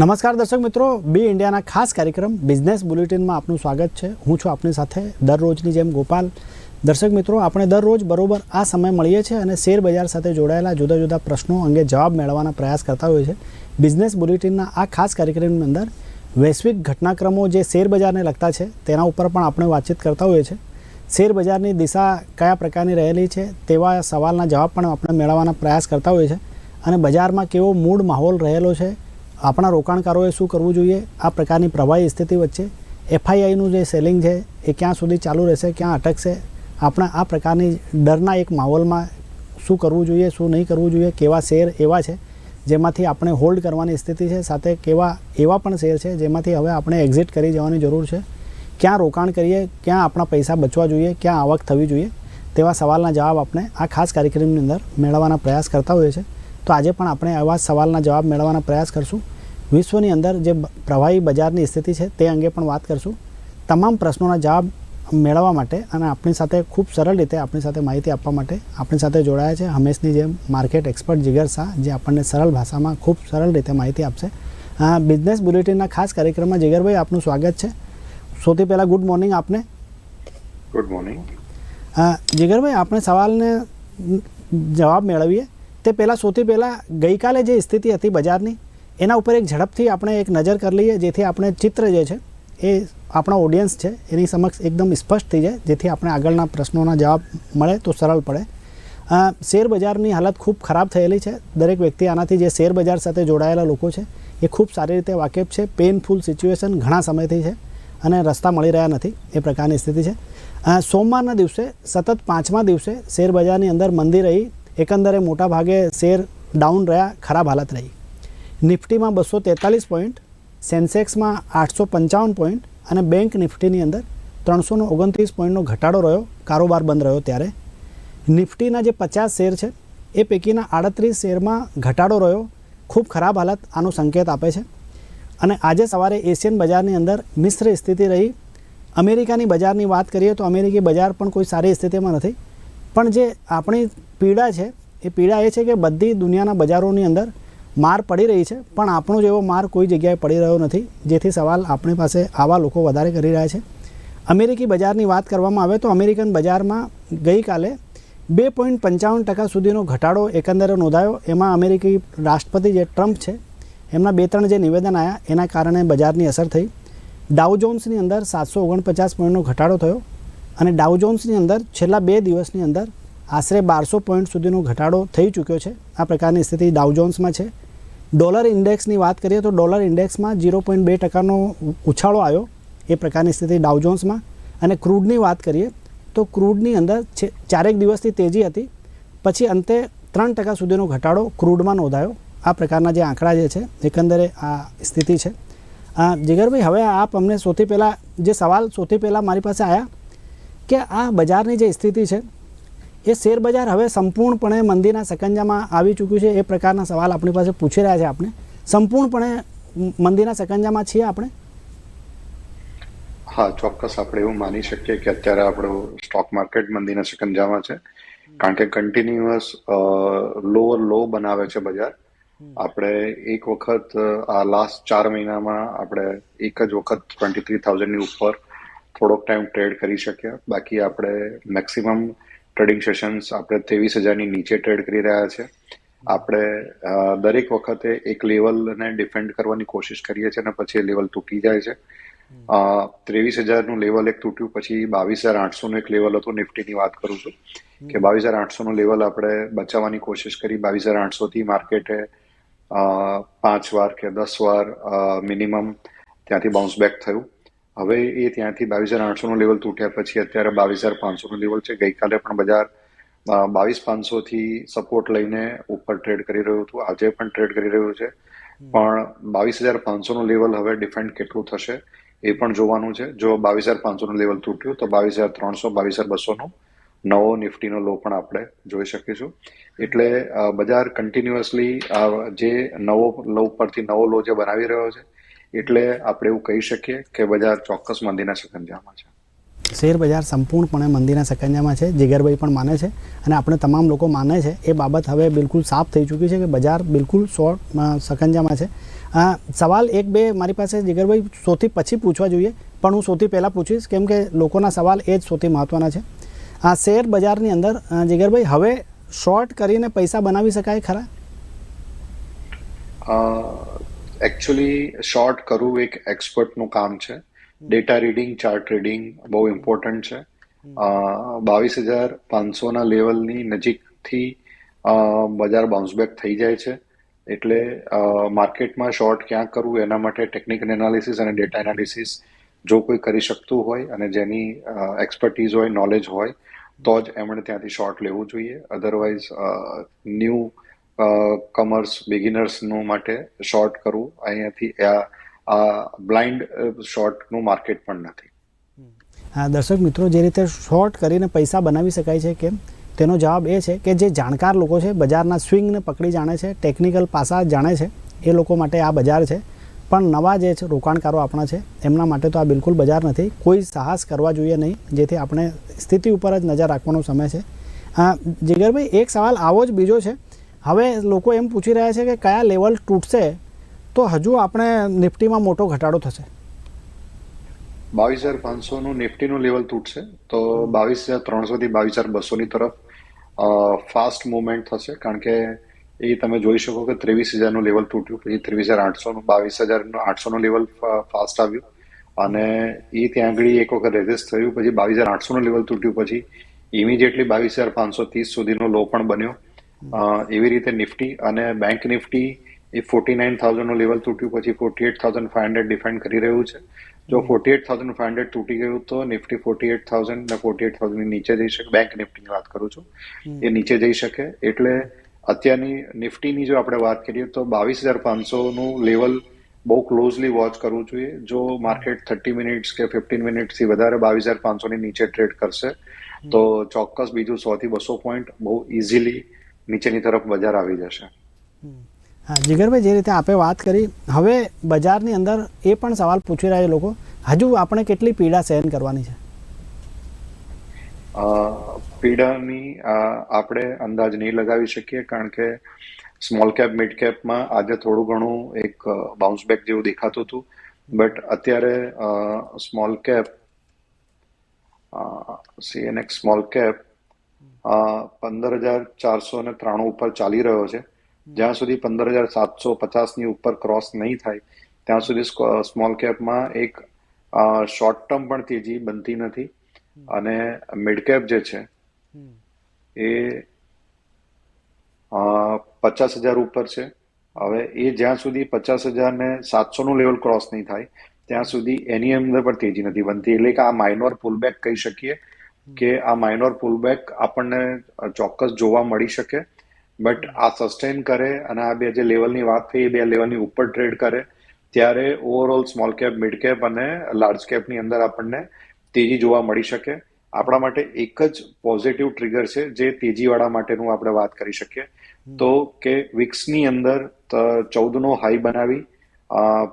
નમસ્કાર દર્શક મિત્રો બી ઇન્ડિયાના ખાસ કાર્યક્રમ બિઝનેસ બુલેટિનમાં આપનું સ્વાગત છે. હું છું આપની સાથે દરરોજની જેમ ગોપાલ. દર્શક મિત્રો, આપણે દરરોજ બરોબર આ સમય મળીએ છીએ અને શેર બજાર સાથે જોડાયેલા જુદા જુદા પ્રશ્નો અંગે જવાબ મેળવવાના પ્રયાસ કરતા હોઈએ છીએ. બિઝનેસ બુલેટિનના આ ખાસ કાર્યક્રમની અંદર વૈશ્વિક ઘટનાક્રમો જે શેર બજારને લગતા છે, તેના ઉપર પણ આપણે વાતચીત કરતા હોઈએ છીએ. શેર બજારની દિશા કયા પ્રકારની રહેલી છે, તેવા સવાલના જવાબ પણ આપણે મેળવવાના પ્રયાસ કરતા હોઈએ છીએ. અને બજારમાં કેવો મૂળ માહોલ રહેલો છે આપણા રોકાણકારોએ શું કરવું જોઈએ? આ પ્રકારની પ્રવાહી સ્થિતિ વચ્ચે એફઆઈઆઈનું જે સેલિંગ છે, એ ક્યાં સુધી ચાલુ રહેશે, ક્યાં અટકશે? આપણે આ પ્રકારની ડરના એક માહોલમાં શું કરવું જોઈએ, શું નહીં કરવું જોઈએ, કેવા શેર એવા છે, જેમાંથી આપણે હોલ્ડ કરવાની સ્થિતિ છે, સાથે કેવા એવા પણ શેર છે, જેમાંથી હવે આપણે એક્ઝિટ કરી જવાની જરૂર છે. ક્યાં રોકાણ કરીએ, ક્યાં આપણા પૈસા બચવા જોઈએ, ક્યાં આવક થવી જોઈએ, તેવા સવાલના જવાબ આપણે આ ખાસ કાર્યક્રમની અંદર મેળવવાના પ્રયાસ કરતા હોઈએ છીએ. તો આજે પણ આપણે આવા સવાલના જવાબ મેળવવાના પ્રયાસ કરશું. વિશ્વની અંદર જે પ્રવાહી બજારની સ્થિતિ છે તે અંગે પણ વાત કરશું. તમામ પ્રશ્નોના જવાબ મેળવવા માટે અને આપણી સાથે ખૂબ સરળ રીતે આપણી સાથે માહિતી આપવા માટે આપણી સાથે જોડાયા છે હંમેશની જેમ માર્કેટ એક્સપર્ટ જીગર શાહ જે આપણને સરળ ભાષામાં ખૂબ સરળ રીતે માહિતી આપશે. બિઝનેસ બુલેટિનના ખાસ કાર્યક્રમમાં જીગરભાઈ આપનું સ્વાગત છે. સૌથી પહેલાં ગુડ મોર્નિંગ આપને. Good morning. જીગરભાઈ આપણે સવાલને જવાબ મેળવીએ. તે પહેલાં સૌથી પહેલાં ગઈકાલે જે સ્થિતિ હતી બજારની, એના ઉપર એક ઝડપથી આપણે એક નજર કરી લઈએ, જેથી આપણે ચિત્ર જે છે, એ આપણા ઓડિયન્સ છે, એની સમક્ષ એકદમ સ્પષ્ટ થઈ જાય, જેથી આપણે આગળના પ્રશ્નોના જવાબ મળે તો સરળ પડે. શેર બજારની હાલત ખૂબ ખરાબ થયેલી છે. દરેક વ્યક્તિ આનાથી જે શેર બજાર સાથે જોડાયેલા લોકો છે, એ ખૂબ સારી રીતે વાકેફ છે. પેઇનફુલ સિચ્યુએશન ઘણા સમયથી છે અને રસ્તા મળી રહ્યા નથી, એ પ્રકારની સ્થિતિ છે. સોમવારના દિવસે, સતત પાંચમા દિવસે શેરબજારની અંદર મંદી રહી એકંદરે મોટા ભાગે શેર ડાઉન રહ્યા, ખરાબ હાલત રહી. નિફ્ટીમાં બસો તેતાલીસ પોઈન્ટ, સેન્સેક્સમાં આઠસો પંચાવન પોઈન્ટ અને બેંક નિફ્ટીની અંદર ત્રણસોને ઓગણત્રીસ પોઈન્ટનો ઘટાડો રહ્યો, કારોબાર બંધ રહ્યો ત્યારે. નિફ્ટીના જે પચાસ શેર છે, એ પૈકીના આડત્રીસ શેરમાં ઘટાડો રહ્યો, ખૂબ ખરાબ હાલત આનો સંકેત આપે છે. અને આજે સવારે એશિયન બજારની અંદર મિશ્ર સ્થિતિ રહી. અમેરિકાની બજારની વાત કરીએ તો અમેરિકી બજાર પણ કોઈ સારી સ્થિતિમાં નથી. પણ જે આપણી પીડા છે, એ પીડા એ છે કે બધી દુનિયાના બજારોની અંદર માર પડી રહી છે, પણ આપણો જેવો માર કોઈ જગ્યાએ પડી રહ્યો નથી, જેથી સવાલ આપણી પાસે આવા લોકો વધારે કરી રહ્યા છે. અમેરિકી બજારની વાત કરવામાં આવે તો અમેરિકન બજારમાં ગઈકાલે બે પોઈન્ટ પંચાવન ટકા સુધીનો ઘટાડો એકંદરે નોંધાયો. એમાં અમેરિકી રાષ્ટ્રપતિ જે ટ્રમ્પ છે, એમના બે ત્રણ જે નિવેદન આવ્યા એના કારણે બજારની અસર થઈ. ડાઉ જોન્સની અંદર સાતસો ઓગણપચાસ પોઈન્ટનો ઘટાડો થયો. અને ડાઉ જોન્સની અંદર છેલ્લા બે દિવસની અંદર આશરે બારસો પોઈન્ટ સુધીનો ઘટાડો થઈ ચૂક્યો છે. આ પ્રકારની સ્થિતિ ડાઉ જોન્સમાં છે. ડોલર ઇન્ડેક્સની વાત કરીએ તો ડોલર ઇન્ડેક્સમાં ઝીરો પોઈન્ટ બે ટકાનો ઉછાળો આવ્યો એ પ્રકારની સ્થિતિ ડાઉજોન્સમાં અને ક્રૂડની વાત કરીએ તો ક્રૂડની અંદર છે, ચારેક દિવસથી તેજી હતી. પછી અંતે ત્રણ ટકા સુધીનો ઘટાડો ક્રૂડમાં નોંધાયો. આ પ્રકારના જે આંકડા જે છે, એકંદરે આ સ્થિતિ છે. જીગરભાઈ, હવે આપ અમને સૌથી પહેલાં જે સવાલ સૌથી પહેલાં મારી પાસે આવ્યા કે આ બજારની જે સ્થિતિ છે એ શેર બજાર હવે સંપૂર્ણપણે મંદીના સકંજામાં આવી ચૂક્યું છે એ પ્રકારના સવાલ આપણી પાસે પૂછી રહ્યા છે આપણે. સંપૂર્ણપણે મંદીના સકંજામાં છીએ આપણે? હા ચોક્કસ આપણે એવું માની શકીએ કે અત્યારે આપણું સ્ટોક માર્કેટ મંદીના સકંજામાં છે. કારણ કે કન્ટિન્યુઅસ લોઅર લો બનાવે છે બજાર. આપણે એક વખત આ લાસ્ટ ચાર મહિનામાં આપણે એક જ વખત ટ્વેન્ટી થ્રી થાઉઝન્ડની ઉપર થોડોક ટાઈમ ટ્રેડ કરી શક્યા. બાકી આપણે મેક્સિમમ ટ્રેડિંગ સેશન્સ આપણે ત્રેવીસ હજારની નીચે ટ્રેડ કરી રહ્યા છે. આપણે દરેક વખતે એક લેવલને ડિફેન્ડ કરવાની કોશિશ કરીએ છીએ અને પછી એ લેવલ તૂટી જાય છે. ત્રેવીસ હજારનું લેવલ એક તૂટ્યું પછી બાવીસ હજાર આઠસોનું એક લેવલ હતું નિફ્ટીની વાત કરું છું. કે બાવીસ હજાર આઠસોનું લેવલ આપણે બચાવવાની કોશિશ કરી. બાવીસ હજાર આઠસોથી માર્કેટે પાંચ વાર કે દસ વાર મિનિમમ ત્યાંથી બાઉન્સ બેક થયું. હવે એ ત્યાંથી બાવીસ હજાર આઠસોનું લેવલ તૂટ્યા પછી અત્યારે બાવીસ હજાર પાંચસોનું લેવલ છે. ગઈકાલે પણ બજાર બાવીસ પાંચસોથી સપોર્ટ લઈને ઉપર ટ્રેડ કરી રહ્યું હતું. આજે પણ ટ્રેડ કરી રહ્યું છે. પણ બાવીસ હજાર પાંચસોનું લેવલ હવે ડિફેન્ડ કેટલું થશે એ પણ જોવાનું છે. જો બાવીસ હજાર પાંચસોનું લેવલ તૂટ્યું તો બાવીસ હજાર ત્રણસો બાવીસ હજાર બસોનું નવો નિફ્ટીનો લો પણ આપણે જોઈ શકીશું. એટલે બજાર કન્ટિન્યુઅસલી જે નવો લો પરથી નવો લો જે બનાવી રહ્યો છે એટલે આપણે એવું કહી શકીએ કે બજાર ચોક્કસ મંદીના સકંજામાં છે. શેર બજાર સંપૂર્ણપણે મંદીના સકંજામાં છે જીગરભાઈ પણ માને છે અને આપણે તમામ લોકો માને છે. એ બાબત હવે બિલકુલ સાફ થઈ ચૂકી છે કે બજાર બિલકુલ સો સકંજામાં છે. આ સવાલ એક બે મારી પાસે જીગરભાઈ સૌથી પછી પૂછવા જોઈએ પણ હું સૌથી પહેલાં પૂછીશ કેમ કે લોકોના સવાલ એ જ સૌથી મહત્ત્વના છે. આ શેર બજારની અંદર જીગરભાઈ હવે શોર્ટ કરીને પૈસા બનાવી શકાય ખરા? એકચ્યુઅલી શોર્ટ કરવું એક એક્સપર્ટનું કામ છે. ડેટા રીડિંગ ચાર્ટ રીડિંગ બહુ ઇમ્પોર્ટન્ટ છે. બાવીસ હજાર પાંચસોના લેવલની નજીકથી બજાર બાઉન્સ બેક થઈ જાય છે. એટલે માર્કેટમાં શોર્ટ ક્યાં કરવું એના માટે ટેકનિકલ એનાલિસિસ અને ડેટા એનાલિસિસ જો કોઈ કરી શકતું હોય અને જેની એક્સપર્ટીઝ હોય નોલેજ હોય તો જ એમણે ત્યાંથી શોર્ટ લેવું જોઈએ. અધરવાઇઝ ન્યૂ કમર્સ બિગિનર્સનું માટે શોર્ટ કરવું અહીંયાથી આ બ્લાઇન્ડ શોર્ટનું માર્કેટ પણ નથી. હા, દર્શક મિત્રો, જે રીતે શોર્ટ કરીને પૈસા બનાવી શકાય છે કેમ? તેનો જવાબ એ છે કે જે જાણકાર લોકો છે, બજારના સ્વિંગને પકડી જાણે છે ટેકનિકલ પાસા જાણે છે, એ લોકો માટે આ બજાર છે. પણ નવા જે છે, રોકાણકારો આપણા છે, એમના માટે તો આ બિલકુલ બજાર નથી. કોઈ સાહસ કરવા જોઈએ નહીં, જેથી આપણે સ્થિતિ ઉપર જ નજર રાખવાનો સમય છે. જીગરભાઈ, એક સવાલ આવો જ બીજો છે. હવે લોકો એમ પૂછી રહ્યા છે કે કયા લેવલ તૂટશે, તો હજુ આપણે નિફ્ટીમાં મોટો ઘટાડો થશે. બાવીસ હજાર પાંચસોનું નિફ્ટીનું લેવલ તૂટશે, તો બાવીસ હજાર ત્રણસોથી બાવીસ હજાર બસોની તરફ ફાસ્ટ મુવમેન્ટ થશે, કારણ કે એ તમે જોઈ શકો કે ત્રેવીસ હજારનું લેવલ તૂટ્યું, પછી ત્રેવીસ હજાર આઠસોનું, બાવીસ હજાર આઠસોનું લેવલ ફાસ્ટ આવ્યું. અને એ ત્યાં આગળ એક વખત રેઝિસ્ટ થયું, પછી બાવીસ હજાર આઠસોનું લેવલ તૂટ્યું, પછી ઇમિડિયેટલી બાવીસ હજાર પાંચસો ત્રીસ સુધીનો લો પણ બન્યો. એવી રીતે નિફ્ટી અને બેંક નિફ્ટી એ ફોર્ટી નાઇન થાઉઝન્ડનું લેવલ તૂટ્યું પછી forty eight thousand five hundred defend કરી રહ્યું છે. જો forty eight thousand five hundred તૂટી ગયું તો નિફ્ટી ફોર્ટી એટ થાઉઝન્ડ ને ફોર્ટી એટ થાઉઝન્ડ નીચે જઈ શકે. બેંક નિફ્ટીની વાત કરું છું. એ નીચે જઈ શકે. એટલે અત્યારની નિફ્ટીની જો આપણે વાત કરીએ તો બાવીસ હજાર પાંચસોનું લેવલ બહુ ક્લોઝલી વોચ કરવું જોઈએ. જો માર્કેટ થર્ટી મિનિટ્સ કે ફિફ્ટીન મિનિટ્સથી વધારે બાવીસ હજાર પાંચસોની નીચે ટ્રેડ કરશે તો ચોક્કસ બીજું સો થી બસો પોઈન્ટ બહુ ઇઝીલી નીચેની તરફ બજાર આવી જશે. હા જીગરભાઈ જે રીતે આપે વાત કરી હવે બજારની અંદર એ પણ સવાલ પૂછી રહ્યા છે લોકો. હજુ આપણે કેટલી પીડા સહન કરવાની છે? પીડાની આપણે અંદાજ નહીં લગાવી શકીએ કારણ કે સ્મોલ કેપ મિડ કેપમાં આજે થોડું ઘણું એક બાઉન્સ બેક જેવું દેખાતું હતું. બટ અત્યારે small cap CNX small cap પંદર હજાર ચારસો ને ત્રાણું ઉપર ચાલી રહ્યો છે. જ્યાં સુધી પંદર હજાર સાતસો પચાસની ઉપર ક્રોસ નહીં થાય ત્યાં સુધી સ્મોલ કેપમાં એક શોર્ટ ટર્મ પણ તેજી બનતી નથી. અને મિડ કેપ જે છે એ પચાસ હજાર ઉપર છે. હવે એ જ્યાં સુધી પચાસ હજાર ને સાતસો નું લેવલ ક્રોસ નહીં થાય ત્યાં સુધી એની અંદર પણ તેજી નથી બનતી. એટલે કે આ માઇનોર પુલબેક કહી શકીએ. કે આ માઇનોર પુલબેક આપણને ચોક્કસ જોવા મળી શકે બટ આ સસ્ટેન કરે અને આ બે જે લેવલની વાત થઈ એ બે લેવલની ઉપર ટ્રેડ કરે ત્યારે overall small cap mid cap અને લાર્જ કેપની અંદર આપણને તેજી જોવા મળી શકે. આપણા માટે એક જ પોઝિટિવ ટ્રિગર છે જે તેજીવાળા માટેનું આપણે વાત કરી શકીએ. તો કે વિક્સની અંદર ચૌદનો હાઈ બનાવી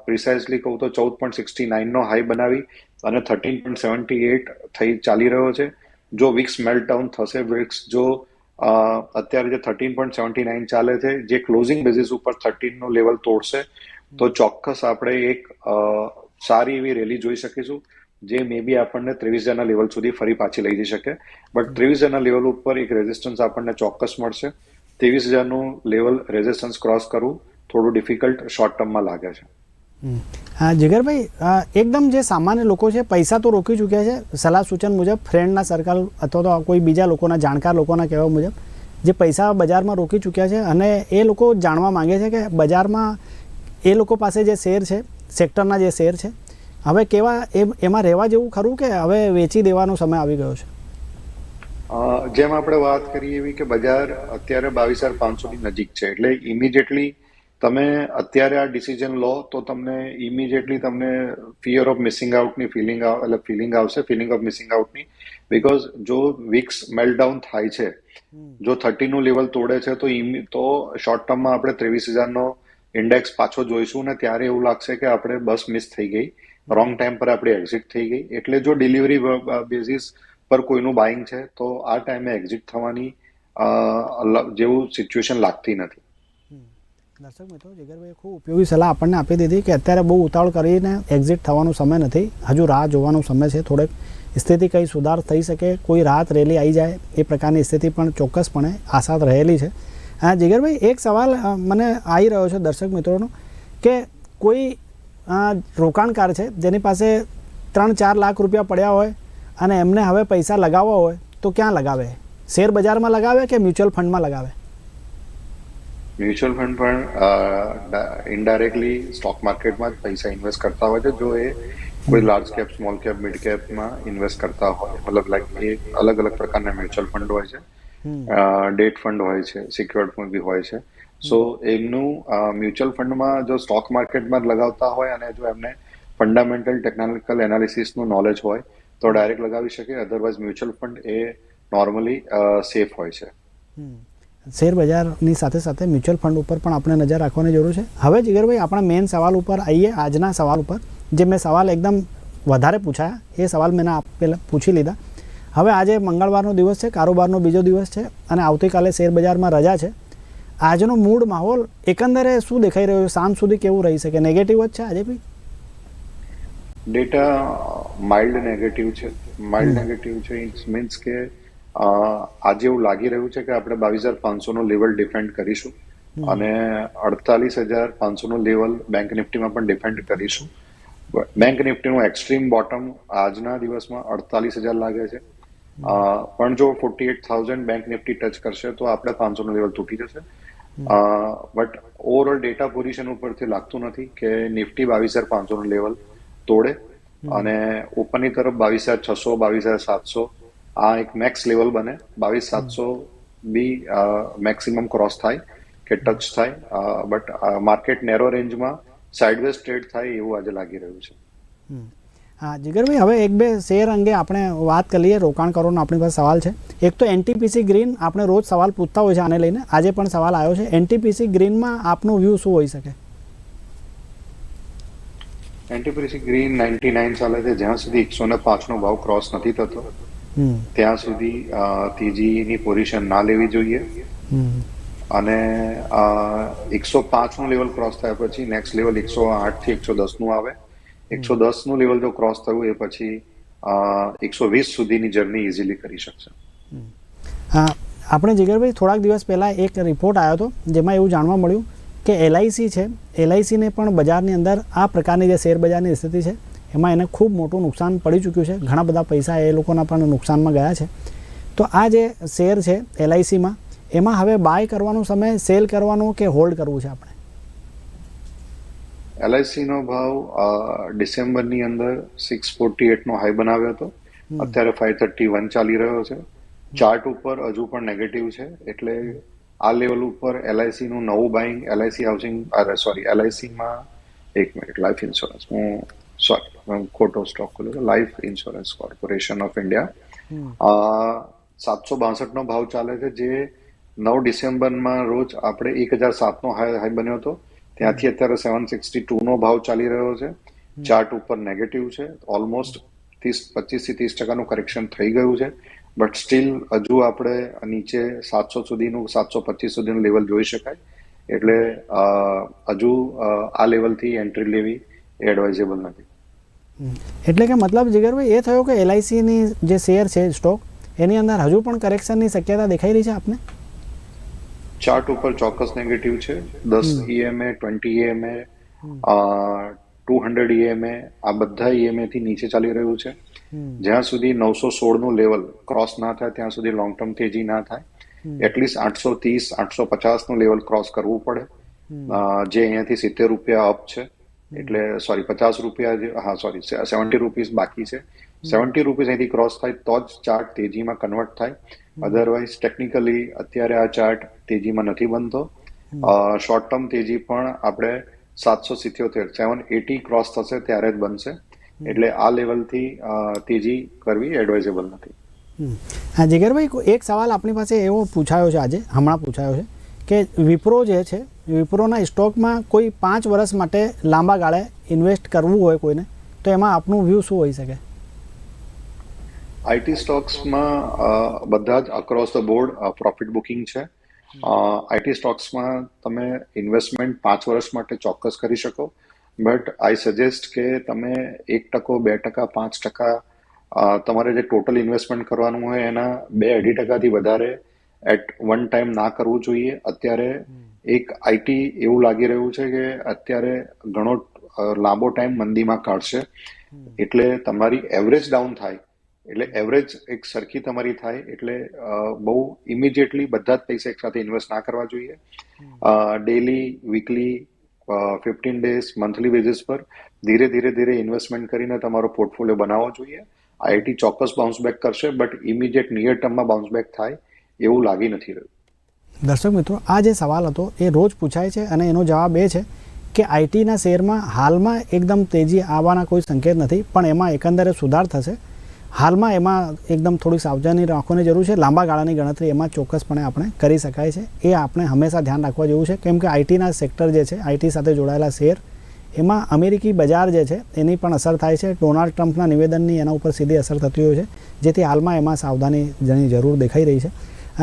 પ્રિસાઇઝલી કહું તો ચૌદ પોઈન્ટ સિક્સટી નાઇનનો હાઈ બનાવી અને થર્ટીન પોઈન્ટ સેવન્ટી એટ થઈ ચાલી રહ્યો છે. જો વિક્સ મેલ્ટડાઉન થશે વિક્સ જો અત્યારે જે થર્ટીન પોઈન્ટ સેવન્ટી નાઇન ચાલે છે જે ક્લોઝિંગ બેઝિસ ઉપર થર્ટીનનું લેવલ તોડશે તો ચોક્કસ આપણે એક સારી એવી રેલી જોઈ શકીશું જે મે બી આપણને ત્રેવીસ હજારના લેવલ સુધી ફરી પાછી લઈ જઈ શકે. બટ ત્રેવીસ હજારના લેવલ ઉપર એક રેઝિસ્ટન્સ આપણને ચોક્કસ મળશે. ત્રેવીસ હજારનું લેવલ રેઝિસ્ટન્સ ક્રોસ કરવું થોડું ડિફિકલ્ટ શોર્ટ ટર્મમાં લાગે છે. હા, જીગરભાઈ એકદમ જે સામાન્ય લોકો છે, પૈસા તો રોકી ચૂક્યા છે. સલાહ સૂચન મુજબ ફ્રેન્ડના સર્કલ અથવા તો કોઈ બીજા લોકોના, જાણકાર લોકોના કહેવા મુજબ, જે પૈસા બજારમાં રોકી ચૂક્યા છે અને એ લોકો જાણવા માંગે છે કે બજારમાં એ લોકો પાસે જે શેર છે સેક્ટરના જે શેર છે, હવે કેવા એમાં રહેવા જેવું ખરું કે હવે વેચી દેવાનો સમય આવી ગયો છે? જેમ આપણે વાત કરીએ એવી કે બજાર અત્યારે બાવીસ હજાર પાંચસોની નજીક છે, એટલે ઇમિડિયેટલી તમે અત્યારે આ ડિસિઝન લો તો તમને ઇમિડિયેટલી તમને ફિયર ઓફ મિસિંગ આઉટની ફિલિંગ એટલે ફિલિંગ આવશે ફિલિંગ ઓફ મિસિંગ આઉટની બિકોઝ જો વિક્સ મેલ્ટડાઉન થાય છે જો થર્ટીનું લેવલ તોડે છે તો તો શોર્ટ ટર્મમાં આપણે ત્રેવીસ હજારનો ઇન્ડેક્સ પાછો જોઈશું ને ત્યારે એવું લાગશે કે આપણે બસ મિસ થઈ ગઈ. રોંગ ટાઈમ પર આપણે એક્ઝિટ થઈ ગઈ. એટલે જો ડિલિવરી બેઝિસ પર કોઈનું બાઇંગ છે તો આ ટાઈમે એક્ઝિટ થવાની જેવું સિચ્યુએશન લાગતી નથી. દર્શક મિત્રો જીગરભાઈએ ખૂબ ઉપયોગી સલાહ આપણને આપી દીધી કે અત્યારે બહુ ઉતાવળ કરીને એક્ઝિટ થવાનો સમય નથી. હજુ રાહ જોવાનો સમય છે, થોડેક. સ્થિતિ કંઈ સુધાર થઈ શકે, કોઈ રાહત રેલી આવી જાય, એ પ્રકારની સ્થિતિ પણ ચોક્કસપણે આશા રહેલી છે. હા જીગરભાઈ એક સવાલ મને આવી રહ્યો છે દર્શક મિત્રોનો કે કોઈ રોકાણકાર છે જેની પાસે ત્રણ ચાર લાખ રૂપિયા પડ્યા હોય અને એમને હવે પૈસા લગાવવા હોય તો ક્યાં લગાવે? શેર બજારમાં લગાવે કે મ્યુચ્યુઅલ ફંડમાં લગાવે? મ્યુચ્યુઅલ ફંડ પણ ઇનડાયરેક્ટલી સ્ટોક માર્કેટમાં જ પૈસા ઇન્વેસ્ટ કરતા હોય છે જો એ કોઈ large cap small cap mid કેપમાં invest કરતા હોય. મતલબ લાઈક એ અલગ અલગ પ્રકારના મ્યુચ્યુઅલ ફંડ હોય છે. ડેટ ફંડ હોય છે સિક્યોર્ડ ફંડ બી હોય છે. સો એમનું મ્યુચ્યુઅલ ફંડમાં જો સ્ટોક માર્કેટમાં લગાવતા હોય અને જો એમને ફંડામેન્ટલ ટેકનિકલ એનાલિસિસનું નોલેજ હોય તો ડાયરેક્ટ લગાવી શકે. અધરવાઇઝ મ્યુચ્યુઅલ ફંડ એ નોર્મલી સેફ હોય છે. શેર બજારની સાથે સાથે મ્યુચ્યુઅલ ફંડ ઉપર પણ આપણે નજર રાખવાની જરૂર છે. હવે જીગરભાઈ આપણા મેઇન સવાલ ઉપર આવીએ આજના સવાલ ઉપર. જે મેં સવાલ એકદમ વધારે પૂછાયા એ સવાલ મેં આપ પહેલાં પૂછી લીધા. હવે આજે મંગળવારનો દિવસ છે કારોબારનો બીજો દિવસ છે અને આવતીકાલે શેર બજારમાં રજા છે. આજનો મૂળ માહોલ એકંદરે શું દેખાઈ રહ્યો છે? સામ સુધી કેવું રહી શકે? નેગેટિવ જ છે આજે બી? ડેટા માઇલ્ડ નેગેટિવ છે. માઇલ્ડ નેગેટિવ છે ઇટ્સ મીન્સ કે આજે એવું લાગી રહ્યું છે કે આપણે બાવીસ હજાર પાંચસો નું લેવલ ડિફેન્ડ કરીશું અને અડતાલીસ હજાર પાંચસો નું લેવલ બેંક નિફ્ટીમાં પણ ડિફેન્ડ કરીશું. બેંક નિફ્ટીનું એક્સ્ટ્રીમ બોટમ આજના દિવસમાં અડતાલીસ હજાર લાગે છે. અ, પણ જો forty eight thousand bank Nifty touch કરશે તો આપણે પાંચસો નું લેવલ તૂટી જશે. બટ ઓવરઓલ ડેટા પોઝિશન ઉપરથી લાગતું નથી કે નિફ્ટી બાવીસ હજાર પાંચસો નું લેવલ તોડે અને ઉપરની તરફ બાવીસ હજાર છસો બાવીસ હજાર સાતસો આ એક મેક્સ લેવલ બને. બાવીસ સાતસો બી મેક્સિમમ ક્રોસ થાય કે ટચ થાય. બટ માર્કેટ નેરો રેન્જમાં સાઇડવેઝ ટ્રેડ થાય એવું આજે લાગી રહ્યું છે. હા જીગરભાઈ હવે એક બે શેર અંગે આપણે વાત કરી લઈએ. રોકાણકારોનો આપણી પાસે સવાલ છે. એક તો એનટીપીસી ગ્રીન આપણે રોજ સવાલ પૂછતા હોય છે આને લઈને. આજે પણ સવાલ આવ્યો છે. એનટીપીસી ગ્રીનમાં આપનો વ્યૂ શું હોઈ શકે? એનટીપીસી ગ્રીન નાઇન્ટી નાઇન ચાલે છે. જ્યાં સુધી એકસો ને પાંચનો ભાવ ક્રોસ નથી થતો ત્યાં સુધી ત્રીજીની પોઝિશન ના લેવી જોઈએ. અને એકસો પાંચનું લેવલ ક્રોસ થયા પછી નેક્સ્ટ લેવલ એકસો આઠથી એકસો દસનું આવે. એકસો દસનું લેવલ જો ક્રોસ થયું એ પછી એકસો વીસ સુધીની જર્ની ઇઝીલી કરી શકશે. હા, આપણે જીગરભાઈ થોડાક દિવસ પહેલાં એક રિપોર્ટ આવ્યો હતો, જેમાં એવું જાણવા મળ્યું કે એલઆઈસી છે. એલઆઈસીને પણ બજારની અંદર આ પ્રકારની જે શેર બજારની સ્થિતિ છે એમાં એને ખૂબ મોટું નુકસાન પડી ચૂક્યું છે. ઘણા બધા પૈસા એ લોકોના પણ નુકસાનમાં ગયા છે. તો આ જે શેર છે એલઆઈસીમાં એમાં હવે બાય કરવાનો સમય સેલ કરવાનો કે હોલ્ડ કરવું છે આપણે? એલઆઈસી નો ભાવ ડિસેમ્બરની અંદર સિક્સ ફોર્ટી એટનો હાઈ બનાવ્યો હતો. અત્યારે ફાઈવ થર્ટી વન ચાલી રહ્યો છે. ચાર્ટ ઉપર હજુ પણ નેગેટિવ છે. એટલે આ લેવલ ઉપર એલઆઈસી નું નવું બાઇંગ એલઆઈસી હાઉસિંગ સોરી એલઆઈસીમાં એક મિનિટ લાઈફ ઇન્સ્યોરન્સ હું સોરી ખોટો સ્ટોક ખોલ્યો life insurance corporation of India સાતસો બાસઠ નો ભાવ ચાલે છે જે નવ ડિસેમ્બરમાં રોજ આપણે એક હજાર સાત નો હાઈ હાઈ બન્યો હતો. ત્યાંથી અત્યારે સેવન સિક્સટી ટુ નો ભાવ ચાલી રહ્યો છે. ચાર્ટ ઉપર નેગેટિવ છે. ઓલમોસ્ટ ત્રીસ પચીસથી ત્રીસ ટકાનું કરેક્શન થઈ ગયું છે. બટ સ્ટીલ હજુ આપણે નીચે સાતસો સુધીનું સાતસો પચીસ સુધીનું લેવલ જોઈ શકાય. એટલે અ, હજુ આ લેવલથી એન્ટ્રી લેવી એડવાઇઝેબલ નથી. એટલે કે મતલબ જીગરભાઈ એ થયો કે એલઆઈસીની જે શેર છે સ્ટોક એની અંદર હજુ પણ કરેક્શનની શક્યતા દેખાઈ રહી છે આપને? ચાર્ટ ઉપર ચોક્કસ નેગેટિવ છે. દસ EMA twenty EMA two hundred EMA આ બધા ઈએમએ થી નીચે ચાલી રહ્યું છે. જ્યાં સુધી નવસો સોળનું લેવલ ક્રોસ ના થાય ત્યાં સુધી લોંગ ટર્મ તેજી ના થાય. એટલીસ્ટ આઠસો ત્રીસ આઠસો પચાસનું લેવલ ક્રોસ કરવું પડે. જે અહીંયાથી સિત્તેર રૂપિયા અપ છે. એટલે સોરી પચાસ રૂપિયા હા સોરી સેવન્ટી રૂપીસ બાકી છે. સેવન્ટી રૂપીસ અહીંથી ક્રોસ થાય તો જ ચાર્ટ તેજીમાં કન્વર્ટ થાય. અધરવાઇઝ ટેકનિકલી અત્યારે આ ચાર્ટ તેજીમાં નથી બનતો. શોર્ટ ટર્મ તેજી પણ આપણે સાતસો સિત્યોતેર સેવન એટી ક્રોસ થશે ત્યારે જ બનશે. એટલે આ લેવલથી તેજી કરવી એડવાઇઝેબલ નથી. હા જીગરભાઈ એક સવાલ આપણી પાસે એવો પૂછાયો છે આજે હમણાં પૂછાયો છે. કે વિપ્રો જે છે, વિપ્રોના સ્ટોકમાં કોઈ પાંચ વર્ષ માટે લાંબા ગાળે ઇન્વેસ્ટ કરવું હોય કોઈને, તો એમાં આપનું વ્યૂ શું હોઈ શકે? આઈટી સ્ટોક્સમાં બધા જ across the board profit booking છે. આઈટી સ્ટોક્સમાં તમે ઇન્વેસ્ટમેન્ટ પાંચ વર્ષ માટે ચોક્કસ કરી શકો. બટ આઈ સજેસ્ટ કે તમે એક ટકો, બે ટકા, પાંચ ટકા તમારે જે ટોટલ ઇન્વેસ્ટમેન્ટ કરવાનું હોય એના બે અઢી ટકાથી વધારે એટ વન ટાઈમ ના કરવું જોઈએ. અત્યારે એક આઈટી એવું લાગી રહ્યું છે કે અત્યારે ઘણો લાંબો ટાઈમ મંદીમાં કાઢશે. એટલે તમારી એવરેજ ડાઉન થાય. એટલે એવરેજ એક સરખી તમારી થાય. એટલે બહુ ઇમિડિયેટલી બધા જ પૈસા એકસાથે ઇન્વેસ્ટ ના કરવા જોઈએ. Daily weekly fifteen days monthly basis પર ધીરે ધીરે ધીરે ઇન્વેસ્ટમેન્ટ કરીને તમારો પોર્ટફોલિયો બનાવવો જોઈએ. આઈટી ચોક્કસ બાઉન્સ બેક કરશે બટ ઇમિડિયેટ નિયર ટર્મમાં બાઉન્સ બેક થાય. એવું લાગી નથી રહ્યું. દર્શક મિત્રો, આ જે સવાલ હતો, એ રોજ પૂછાય છે અને એનો જવાબ એ છે કે આઈટીના શેરમાં હાલમાં એકદમ તેજી આવવાના કોઈ સંકેત નથી, પણ એમાં એકંદરે સુધાર થશે. હાલમાં એમાં એકદમ થોડી સાવધાની રાખવાની જરૂર છે. લાંબા ગાળાની ગણતરી એમાં ચોક્કસપણે આપણે કરી શકાય છે. એ આપણે હંમેશા ધ્યાન રાખવા જેવું છે. કેમ કે આઈટીના સેક્ટર જે છે, આઈટી સાથે જોડાયેલા શેર, એમાં અમેરિકી બજાર જે છે એની પણ અસર થાય છે. ડોનાલ્ડ ટ્રમ્પના નિવેદનની એના ઉપર સીધી અસર થતી હોય છે, જેથી હાલમાં એમાં સાવધાની જણી જરૂર દેખાઈ રહી છે.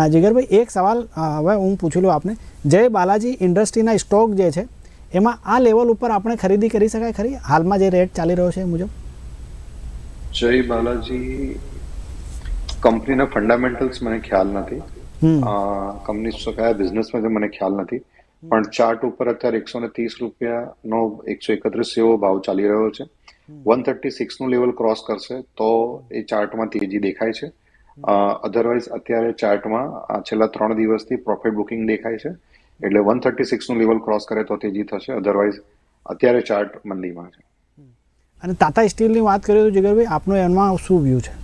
અ, જીગરભાઈ એક સવાલ હવે હું પૂછી લઉં આપને. જય બાલાજી ઇન્ડસ્ટ્રીના સ્ટોક જે છે એમાં આ લેવલ ઉપર આપણે ખરીદી કરી શકાય ખરી? હાલમાં જે રેટ ચાલી રહ્યો છે એ મુજબ? જય બાલાજી કંપનીના ફંડામેન્ટલ્સ મને ખ્યાલ નથી. કંપની કયા બિઝનેસમાં મને ખ્યાલ નથી. પણ ચાર્ટ ઉપર અત્યારે એકસો ને ત્રીસ રૂપિયાનો એકસો એકત્રીસ એવો ભાવ ચાલી રહ્યો છે. વન થર્ટી સિક્સનું લેવલ ક્રોસ કરશે તો એ ચાર્ટમાં તેજી દેખાય છે. અધરવાઇઝ અત્યારે ચાર્ટમાં છેલ્લા ત્રણ દિવસથી પ્રોફિટ બુકિંગ દેખાય છે. એટલે વન થર્ટી સિક્સનું લેવલ ક્રોસ કરે તો તેજી થશે. અધરવાઇઝ અત્યારે ચાર્ટ મંદીમાં છે. અને ટાટા સ્ટીલની વાત કરીએ તો જીગરભાઈ આપનો એમાં શું વ્યૂ છે?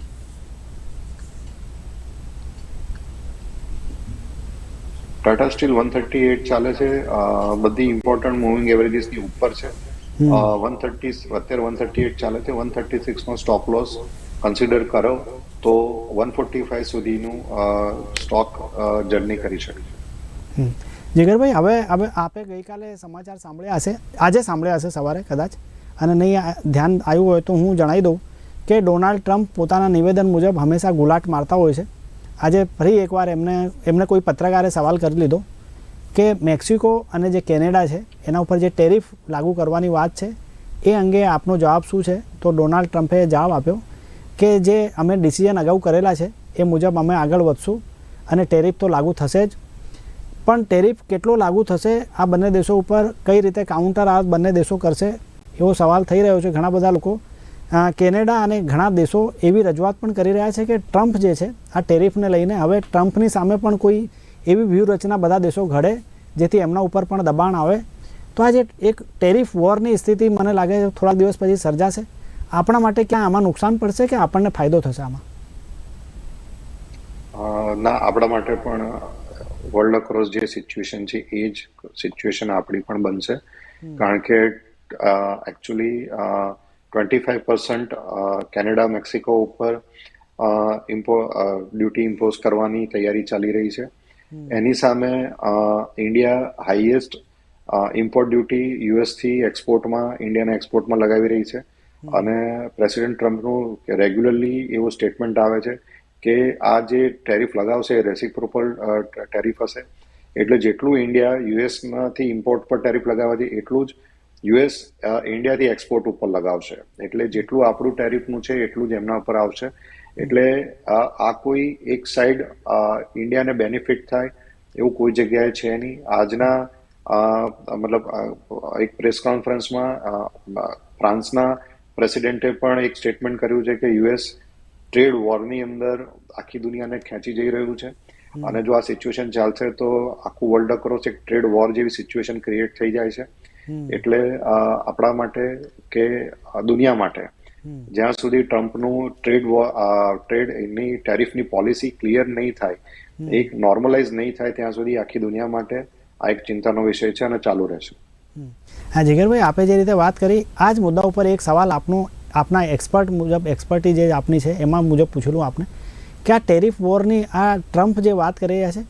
Tata Steel one thirty eight ચાલે છે. બધી ઇમ્પોર્ટન્ટ મૂવિંગ એવરેજીસની ઉપર છે. વન થર્ટી અત્યારે વન થર્ટી એટ ચાલે છે. વન થર્ટી સિક્સનો સ્ટોપ લોસ કન્સિડર કરો. તો વન ફોર્ટી ફાઈવ સુધીનું સ્ટોક જર્ની કરી શકે હમ. જીગરભાઈ, હવે હવે આપે ગઈકાલે સમાચાર સાંભળ્યા હશે? આજે સાંભળ્યા હશે સવારે, કદાચ? અને નહીં ધ્યાન આવ્યું હોય તો હું જણાવી દઉં કે ડોનાલ્ડ ટ્રમ્પ પોતાના નિવેદન મુજબ હંમેશા ગુલાટ મારતા હોય છે. આજે ફરી એકવાર એમને એમને કોઈ પત્રકારે સવાલ કરી લીધો કે મેક્સિકો અને જે કેનેડા છે, એના ઉપર જે ટેરિફ લાગુ કરવાની વાત છે, એ અંગે આપનો જવાબ શું છે? તો ડોનાલ્ડ ટ્રમ્પે જવાબ આપ્યો. કે જે અમે ડિસિઝન અગાઉ કરેલા છે, એ મુજબ અમે આગળ વધશું અને ટેરિફ તો લાગુ થશે જ. પણ ટેરિફ કેટલો લાગુ થશે, આ બંને દેશો ઉપર કઈ રીતે કાઉન્ટર આ બંને દેશો કરશે, એવો સવાલ થઈ રહ્યો છે ઘણા બધા લોકો. કેનેડા અને ઘણા દેશો એવી રજૂઆત પણ કરી રહ્યા છે કે ટ્રમ્પ જે છે, આ ટેરિફને લઈને હવે ટ્રમ્પની સામે પણ કોઈ એવી વ્યૂહરચના બધા દેશો ઘડે, જેથી એમના ઉપર પણ દબાણ આવે. તો આ જે એક ટેરિફ વોરની સ્થિતિ મને લાગે છે, થોડાક દિવસ પછી સર્જાશે. આપણા માટે ક્યાં આમાં નુકસાન પડશે કે આપણને ફાયદો થશે આમાં? ના આપણા માટે પણ વર્લ્ડ અક્રોસ જે સિચ્યુએશન છે એ જ સિચ્યુએશન આપણી પણ બનશે. કારણ કે actually twenty five percent Canada Mexico ઉપર ઇમ્પો ડ્યુટી ઇમ્પોઝ કરવાની તૈયારી ચાલી રહી છે. એની સામે ઇન્ડિયા હાઈએસ્ટ ઇમ્પોર્ટ ડ્યુટી યુએસથી એક્સપોર્ટમાં ઇન્ડિયાના એક્સપોર્ટમાં લગાવી રહી છે. અને પ્રેસિડેન્ટ ટ્રમ્પનું રેગ્યુલરલી એવું સ્ટેટમેન્ટ આવે છે કે આ જે ટેરિફ લગાવશે એ રેસિપ્રોપલ ટેરિફ હશે, એટલે જેટલું ઇન્ડિયા યુએસમાંથી ઇમ્પોર્ટ પર ટેરિફ લગાવવાથી એટલું જ યુએસ ઇન્ડિયાથી એક્સપોર્ટ ઉપર લગાવશે. એટલે જેટલું આપણું ટેરિફનું છે, એટલું જ એમના ઉપર આવશે. એટલે આ કોઈ એક સાઈડ ઇન્ડિયાને બેનિફિટ થાય એવું કોઈ જગ્યાએ છે નહીં. આજના મતલબ એક પ્રેસ કોન્ફરન્સમાં ફ્રાન્સના પ્રેસિડેન્ટે પણ એક સ્ટેટમેન્ટ કર્યું છે કે યુએસ ટ્રેડ વોરની અંદર આખી દુનિયાને ખેંચી જઈ રહ્યું છે. અને જો આ સિચ્યુએશન ચાલશે તો આખું વર્લ્ડ અક્રોસ એક ટ્રેડ વોર જેવી સિચ્યુએશન ક્રિએટ થઈ જાય છે. એટલે આપણા માટે કે દુનિયા માટે જ્યાં સુધી ટ્રમ્પનું ટ્રેડ ટ્રેડ એની ટેરિફની પોલિસી ક્લિયર નહીં થાય એક નોર્મલાઇઝ નહીં થાય ત્યાં સુધી આખી દુનિયા માટે આ એક ચિંતાનો વિષય છે અને ચાલુ રહેશે. હા, જીગરભાઈ, આપે જે રીતે વાત કરી, આ જ મુદ્દા ઉપર એક સવાલ આપનો, આપના એક્સપર્ટ મુજબ એક્સપર્ટી જે આપની છે, એમાં મુજબ પૂછેલું આપને. કે આ ટેરિફ વોરની આ ટ્રમ્પ જે વાત કરી રહ્યા છે,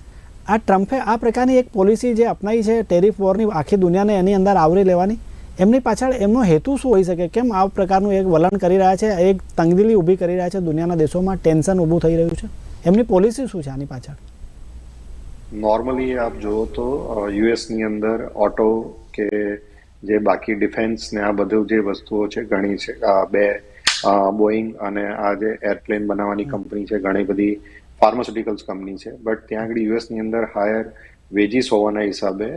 આ ટ્રમ્પે આ પ્રકારની એક પોલિસી જે અપનાવી છે ટેરિફ વોરની આખી દુનિયાને એની અંદર આવરી લેવાની, એમની પાછળ એમનો હેતુ શું હોઈ શકે? કેમ આ પ્રકારનું એક વલણ કરી રહ્યા છે, એક તંગદિલી ઊભી કરી રહ્યા છે દુનિયાના દેશોમાં? ટેન્શન ઊભું થઈ રહ્યું છે. એમની પોલિસી શું છે આની પાછળ? નોર્મલી આપ જુઓ તો યુએસની અંદર ઓટો કે જે બાકી ડિફેન્સ ને આ બધું જે વસ્તુઓ છે ઘણી છે. આ બે બોઈંગ અને આ જે એરપ્લેન બનાવવાની કંપની છે ઘણી બધી ફાર્માસ્યુટિકલ્સ કંપની છે. બટ ત્યાં આગળ યુએસની અંદર હાયર વેજીસ હોવાના હિસાબે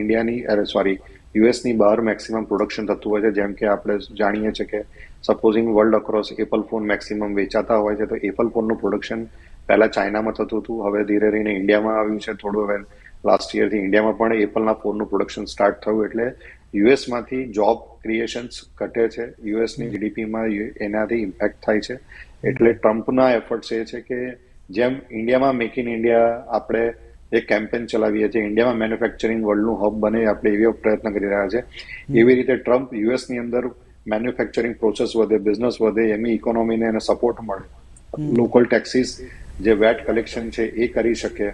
ઇન્ડિયાની અરે સોરી યુએસની બહાર મેક્સિમમ પ્રોડક્શન થતું હોય છે. જેમ કે આપણે જાણીએ છીએ કે supposing world across Apple phone maximum વેચાતા હોય છે તો એપલ ફોનનું પ્રોડક્શન પહેલાં ચાઇનામાં થતું હતું. હવે ધીરે ધીરે ઇન્ડિયામાં આવ્યું છે. થોડું હવે લાસ્ટ યરથી ઇન્ડિયામાં પણ એપલના ફોનનું પ્રોડક્શન સ્ટાર્ટ થયું એટલે યુએસમાંથી જોબ ક્રિએશન્સ ઘટે છે. યુએસની જીડીપીમાં એનાથી ઇમ્પેક્ટ થાય છે. એટલે ટ્રમ્પના એફર્ટ્સ એ છે કે જેમ ઇન્ડિયામાં મેક ઇન ઇન્ડિયા આપણે એક કેમ્પેન ચલાવીએ છીએ ઇન્ડિયામાં મેન્યુફેક્ચરિંગ વર્લ્ડનું હબ બને આપણે એવી પ્રયત્ન કરી રહ્યા છે. એવી રીતે ટ્રમ્પ યુએસની અંદર મેન્યુફેક્ચરિંગ પ્રોસેસ વધે બિઝનેસ વધે એમની ઇકોનોમીને એને સપોર્ટ મળે. લોકલ ટેક્સીસ જે વેટ કલેક્શન છે એ કરી શકે.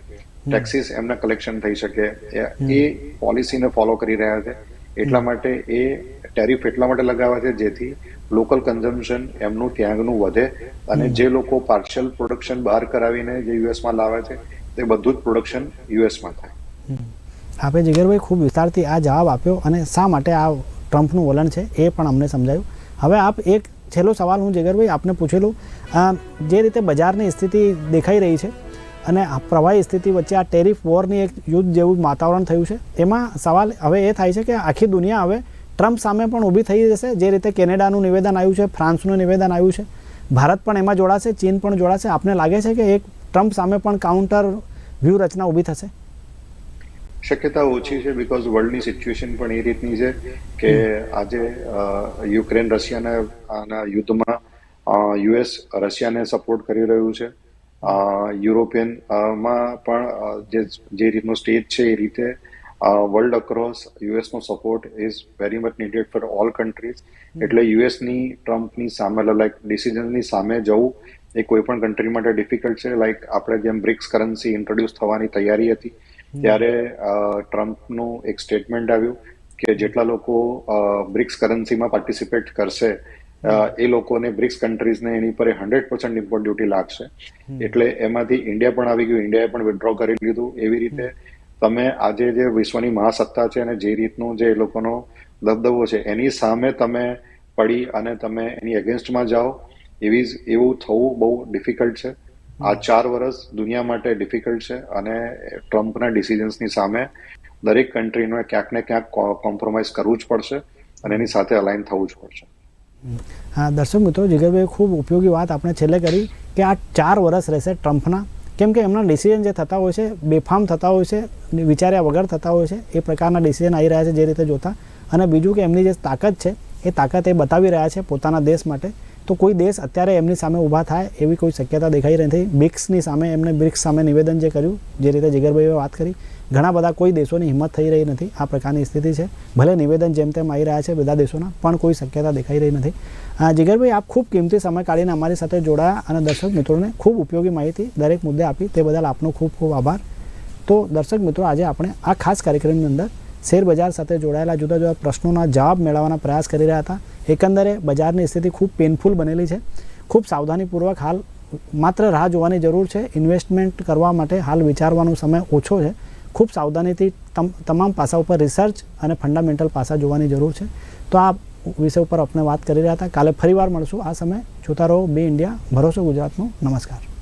ટેક્સીસ એમના કલેક્શન થઈ શકે. એ- પોલિસીને ફોલો કરી રહ્યા છે. એટલા માટે એ ટેરિફ એટલા માટે લગાવે છે જેથી લોકલ કન્ઝમ્પશન એમનું ત્યાંનું વધે અને જે લોકો પાર્શિયલ પ્રોડક્શન બહાર કરાવીને જે યુએસમાં લાવે છે તે બધું જ પ્રોડક્શન યુએસમાં થાય. આપે જીગરભાઈ ખૂબ વિસ્તારથી આ જવાબ આપ્યો અને શા માટે આ ટ્રમ્પનું વલણ છે એ પણ અમને સમજાયું. હવે આપ એક છેલ્લો સવાલ હું જીગરભાઈ આપને પૂછેલું. જે રીતે બજારની સ્થિતિ દેખાઈ રહી છે અને પ્રવાહી સ્થિતિ વચ્ચે આ ટેરિફ વોરની એક યુદ્ધ જેવું વાતાવરણ થયું છે. એમાં સવાલ હવે એ થાય છે કે આખી દુનિયા હવે ટ્રમ્પ સામે પણ ઊભી થઈ જશે, જે રીતે કેનેડાનું નિવેદન આવ્યું છે, ફ્રાન્સનું નિવેદન આવ્યું છે. ભારત પણ એમાં જોડાશે, ચીન પણ જોડાશે. આપને લાગે છે કે એક ટ્રમ્પ સામે પણ કાઉન્ટર વ્યૂહરચના ઊભી થશે? શક્યતા ઓછી છે બીકોઝ વર્લ્ડની સિચ્યુએશન પણ એ રીતની છે કે આજે યુક્રેન રશિયાના યુદ્ધમાં યુએસ રશિયાને સપોર્ટ કરી રહ્યું છે. યુરોપિયનમાં પણ જે રીતનો સ્ટેજ છે એ રીતે world across યુએસનો support is very much needed for all countries એટલે યુએસની ટ્રમ્પની સામે લાઈક ડિસિઝનની સામે જવું એ કોઈ પણ કન્ટ્રી માટે ડિફિકલ્ટ છે. લાઈક આપણે જેમ બ્રિક્સ કરન્સી ઇન્ટ્રોડ્યુસ થવાની તૈયારી હતી ત્યારે ટ્રમ્પનું એક સ્ટેટમેન્ટ આવ્યું કે જેટલા લોકો બ્રિક્સ કરન્સીમાં પાર્ટિસિપેટ કરશે એ લોકોને બ્રિક્સ કન્ટ્રીઝને એની પર હંડ્રેડ પર્સન્ટ ઇમ્પોર્ટ ડ્યુટી લાગશે. એટલે એમાંથી ઇન્ડિયા પણ આવી ગયું ઇન્ડિયાએ પણ વિડ્રો કરી લીધું. એવી રીતે તમે આજે જે વિશ્વની મહાસત્તા છે અને જે રીતનું જે એ લોકોનો દબદબો છે એની સામે તમે પડી અને તમે એની અગેન્સ્ટમાં જાઓ એવી જ- એવું થવું બહુ ડિફિકલ્ટ છે. આ ચાર વર્ષ દુનિયા માટે ડિફિકલ્ટ છે અને ટ્રમ્પના ડિસિઝન્સની સામે દરેક કન્ટ્રીનો ક્યાંક ને ક્યાંક કોમ્પ્રોમાઇઝ કરવું જ પડશે અને એની સાથે અલાઇન થવું જ પડશે. હા, દર્શક મિત્રો જીગરભાઈ ખૂબ ઉપયોગી વાત આપણે છેલ્લે કરી કે આ ચાર વર્ષ રહેશે ટ્રમ્પના. કેમ કે એમના ડિસિઝન જે થતા હોય છે, બેફામ થતા હોય છે, વિચાર્યા વગર થતા હોય છે, એ પ્રકારના ડિસિઝન આવી રહ્યા છે જે રીતે જોતા. અને બીજું કે એમની જે તાકાત છે, એ તાકાત એ બતાવી રહ્યા છે પોતાના દેશ માટે. તો કોઈ દેશ અત્યારે એમની સામે ઊભા થાય એવી કોઈ શક્યતા દેખાઈ નથી. બ્રિક્સની સામે એમને બ્રિક્સ સામે નિવેદન જે કર્યું, જે રીતે જીગરભાઈએ વાત કરી, ઘણા બધા કોઈ દેશોની હિંમત થઈ રહી નથી. આ પ્રકારની સ્થિતિ છે. ભલે નિવેદન જેમ તેમ આવી રહ્યા છે બધા દેશોના, પણ કોઈ શક્યતા દેખાઈ રહી નથી. જીગરભાઈ, આપ ખૂબ કિંમતી સમય કાઢીને અમારી સાથે જોડાયા અને દર્શક મિત્રોને ખૂબ ઉપયોગી માહિતી દરેક મુદ્દે આપી. તે બદલ આપનો ખૂબ ખૂબ આભાર. તો દર્શક મિત્રો, આજે આપણે આ ખાસ કાર્યક્રમની અંદર શેર બજાર સાથે જોડાયેલા જુદા જુદા પ્રશ્નોના જવાબ મેળવવાના પ્રયાસ કરી રહ્યા હતા. એકંદરે બજારની સ્થિતિ ખૂબ પેનફુલ બનેલી છે. ખૂબ સાવધાનીપૂર્વક હાલ માત્ર રાહ જોવાની જરૂર છે. ઇન્વેસ્ટમેન્ટ કરવા માટે હાલ વિચારવાનો સમય ઓછો છે. ખૂબ સાવધાનીથી તમ- તમામ પાસા ઉપર રિસર્ચ અને ફંડામેન્ટલ પાસા જોવાની જરૂર છે. તો આ વિષય ઉપર આપણે વાત કરી રહ્યા હતા. કાલે ફરીવાર મળશું. આ સમય જોતા રહો. બે ઇન્ડિયા. ભરોસો ગુજરાતનો. નમસ્કાર.